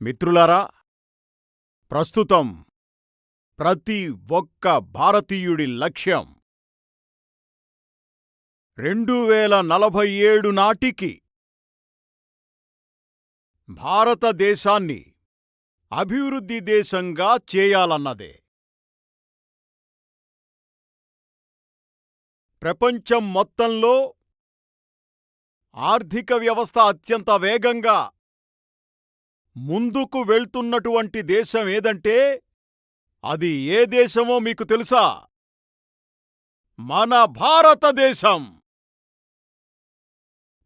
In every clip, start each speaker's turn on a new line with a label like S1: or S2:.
S1: మిత్రులారా ప్రస్తుతం ప్రతి ఒక్క భారతీయుడి లక్ష్యం రెండు వేల నలభై ఏడు నాటికి భారతదేశాన్ని అభివృద్ధి దేశంగా చేయాలన్నదే. ప్రపంచం మొత్తంలో ఆర్థిక వ్యవస్థ అత్యంత వేగంగా ముందుకు వెళ్తున్నటువంటి దేశం ఏదంటే అది ఏ దేశమో మీకు తెలుసా? మన భారతదేశం.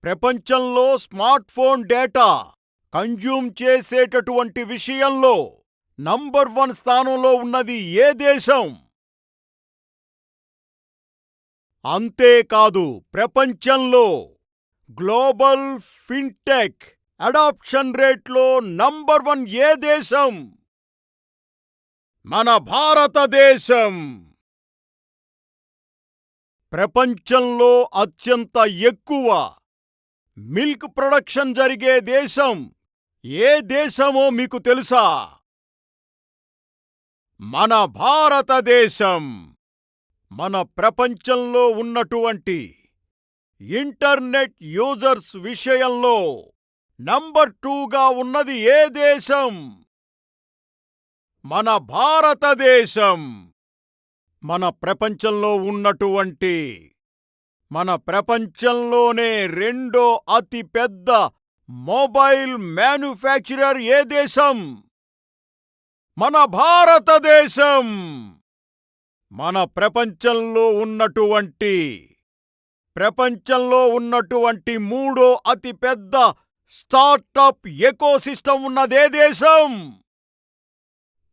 S1: ప్రపంచంలో స్మార్ట్ ఫోన్ డేటా కన్జ్యూమ్ చేసేటటువంటి విషయంలో నంబర్ వన్ స్థానంలో ఉన్నది ఏ దేశం? అంతేకాదు ప్రపంచంలో గ్లోబల్ ఫిన్టెక్ అడాప్షన్ రేట్లో నంబర్ వన్ ఏ దేశం? మన భారతదేశం. ప్రపంచంలో అత్యంత ఎక్కువ మిల్క్ ప్రొడక్షన్ జరిగే దేశం ఏ దేశమో మీకు తెలుసా? మన భారతదేశం. మన ప్రపంచంలో ఉన్నటువంటి ఇంటర్నెట్ యూజర్స్ విషయంలో. నంబర్ టూగా ఉన్నది ఏ దేశం? మన భారతదేశం. మన ప్రపంచంలో ఉన్నటువంటి మన ప్రపంచంలోనే రెండో అతి పెద్ద మొబైల్ మ్యానుఫ్యాక్చరర్ ఏ దేశం? మన భారతదేశం. మన ప్రపంచంలో ఉన్నటువంటి ప్రపంచంలో ఉన్నటువంటి మూడో అతిపెద్ద స్టార్టప్ ఎకోసిస్టమ్ ఉన్నదే దేశం.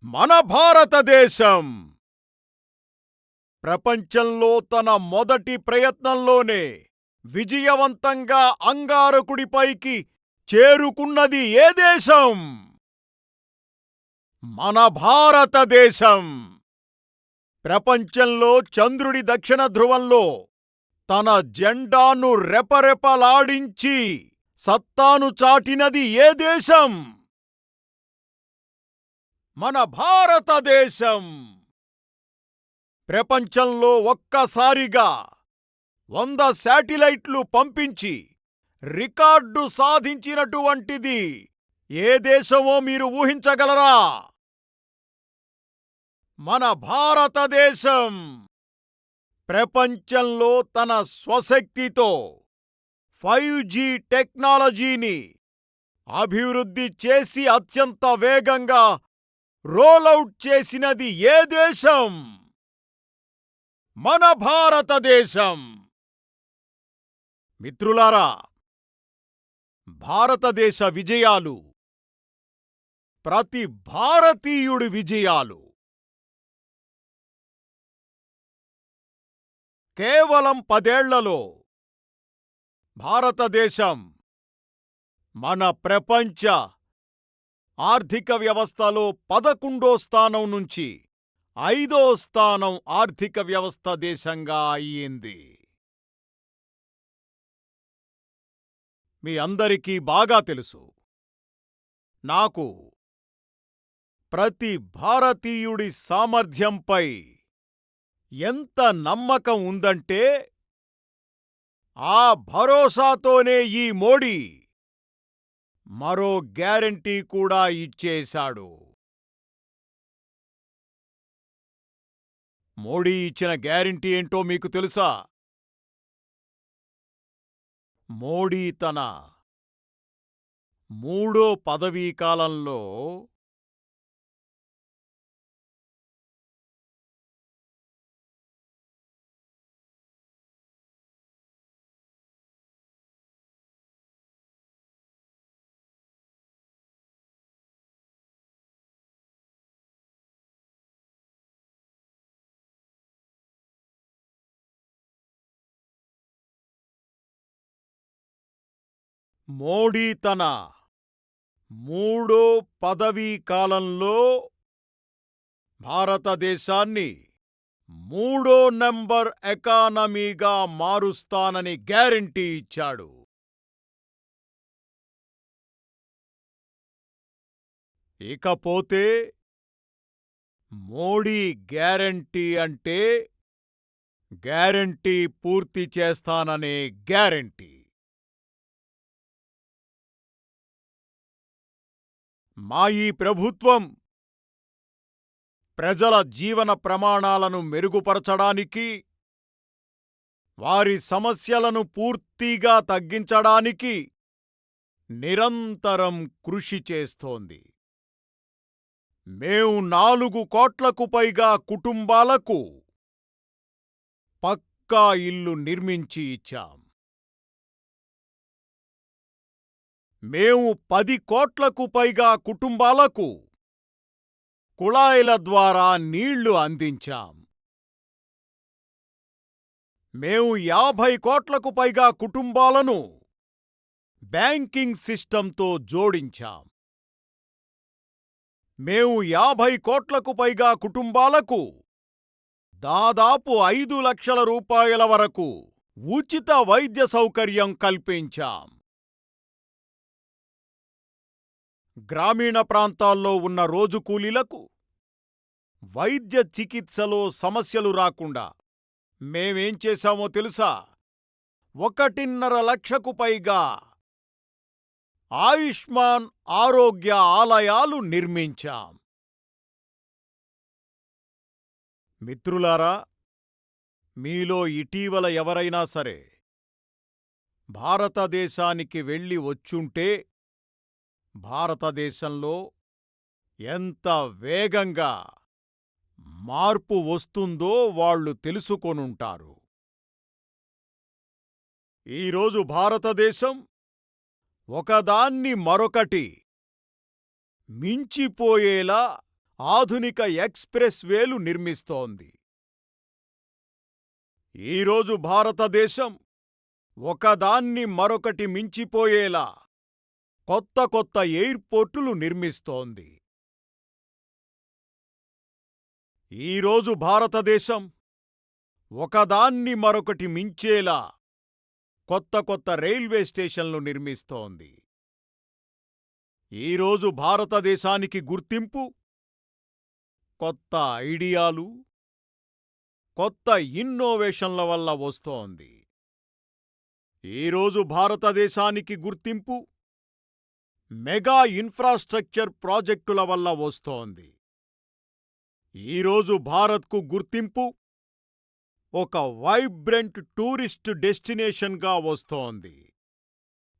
S1: మన భారతదేశం. ప్రపంచంలో తన మొదటి ప్రయత్నంలోనే విజయవంతంగా అంగారకుడిపైకి చేరుకున్నది ఏ దేశం? మన భారతదేశం. ప్రపంచంలో చంద్రుడి దక్షిణ ధ్రువంలో తన జెండాను రెపరెపలాడించి సత్తాను చాటినది ఏ దేశం? మన భారతదేశం. ప్రపంచంలో ఒక్కసారిగా వంద శాటిలైట్లు పంపించి రికార్డు సాధించినటువంటిది ఏ దేశమో మీరు ఊహించగలరా? మన భారతదేశం ప్రపంచంలో తన స్వశక్తితో ఫైవ్ జీ టెక్నాలజీని అభివృద్ధి చేసి అత్యంత వేగంగా రోలౌట్ చేసినది ఏ దేశం? మన భారతదేశం. మిత్రులారా భారతదేశ విజయాలు ప్రతి భారతీయుడి విజయాలు. కేవలం పదేళ్ళలో భారతదేశం మన ప్రపంచ ఆర్థిక వ్యవస్థలో పదకొండో స్థానం నుంచి ఐదో స్థానం ఆర్థిక వ్యవస్థ దేశంగా అయ్యింది. మీ అందరికీ బాగా తెలుసు. నాకు ప్రతి భారతీయుడి సామర్థ్యంపై ఎంత నమ్మకం ఉందంటే ఆ భరోసాతోనే ఈ మోడీ మరో గ్యారంటీ కూడా ఇచ్చేశాడు. మోడీ ఇచ్చిన గ్యారంటీ ఏంటో మీకు తెలుసా? మోడీ తన మూడో పదవీ కాలంలో మోడీ తన మూడో పదవీ కాలంలో భారతదేశాన్ని మూడో నంబర్ ఎకానమీగా మారుస్తానని గ్యారంటీ ఇచ్చాడు. ఇకపోతే మోడీ గ్యారంటీ అంటే గ్యారంటీ పూర్తి చేస్తాననే గ్యారంటీ. మా ఈ ప్రభుత్వం. ప్రజల జీవన ప్రమాణాలను మెరుగుపరచడానికి వారి సమస్యలను పూర్తిగా తగ్గించడానికి నిరంతరం కృషి చేస్తోంది. మేము నాలుగు కోట్లకు పైగా కుటుంబాలకు పక్కా ఇల్లు నిర్మించి ఇచ్చాం. మేము పది కోట్లకు పైగా కుటుంబాలకు కుళాయిల ద్వారా నీళ్ళు అందించాం. మేము యాభై కోట్లకు పైగా కుటుంబాలను బ్యాంకింగ్ సిస్టంతో జోడించాం. మేము యాభై కోట్లకు పైగా కుటుంబాలకు దాదాపు ఐదు లక్షల రూపాయల వరకు ఉచిత వైద్య సౌకర్యం కల్పించాం. గ్రామీణ ప్రాంతాల్లో ఉన్న రోజు కూలీలకు వైద్య చికిత్సలో సమస్యలు రాకుండా మేమేం చేశామో తెలుసా? ఒకటిన్నర లక్షకు పైగా ఆయుష్మాన్ ఆరోగ్య ఆలయాలు నిర్మించాం. మిత్రులారా మీలో ఇటీవల ఎవరైనా సరే భారతదేశానికి వెళ్ళి వచ్చుంటే భారతదేశంలో ఎంత వేగంగా మార్పు వస్తుందో వాళ్ళు తెలుసుకొనుంటారు. ఈరోజు భారతదేశం ఒకదాన్ని మరొకటి మించిపోయేలా ఆధునిక ఎక్స్ప్రెస్ వేలు నిర్మిస్తోంది. ఈరోజు భారతదేశం ఒకదాన్ని మరొకటి మించిపోయేలా కొత్త కొత్త ఎయిర్పోర్టులు నిర్మిస్తోంది. ఈరోజు భారతదేశం ఒకదాన్ని మరొకటి మించేలా కొత్త కొత్త రైల్వే స్టేషన్లు నిర్మిస్తోంది. ఈరోజు భారతదేశానికి గుర్తింపు కొత్త ఐడియాలు కొత్త ఇన్నోవేషన్ల వల్ల వస్తోంది. ఈరోజు భారతదేశానికి గుర్తింపు మెగా ఇన్ఫ్రాస్ట్రక్చర్ ప్రాజెక్టుల వల్ల వస్తోంది. ఈరోజు భారత్కు గుర్తింపు ఒక వైబ్రెంట్ టూరిస్ట్ డెస్టినేషన్గా వస్తోంది.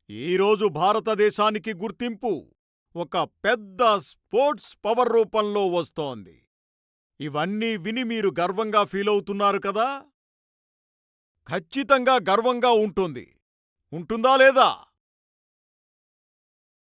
S1: ఈరోజు భారతదేశానికి గుర్తింపు ఒక పెద్ద స్పోర్ట్స్ పవర్ రూపంలో వస్తోంది. ఇవన్నీ విని మీరు గర్వంగా ఫీలవుతున్నారు కదా? ఖచ్చితంగా గర్వంగా ఉంటుంది. ఉంటుందా లేదా?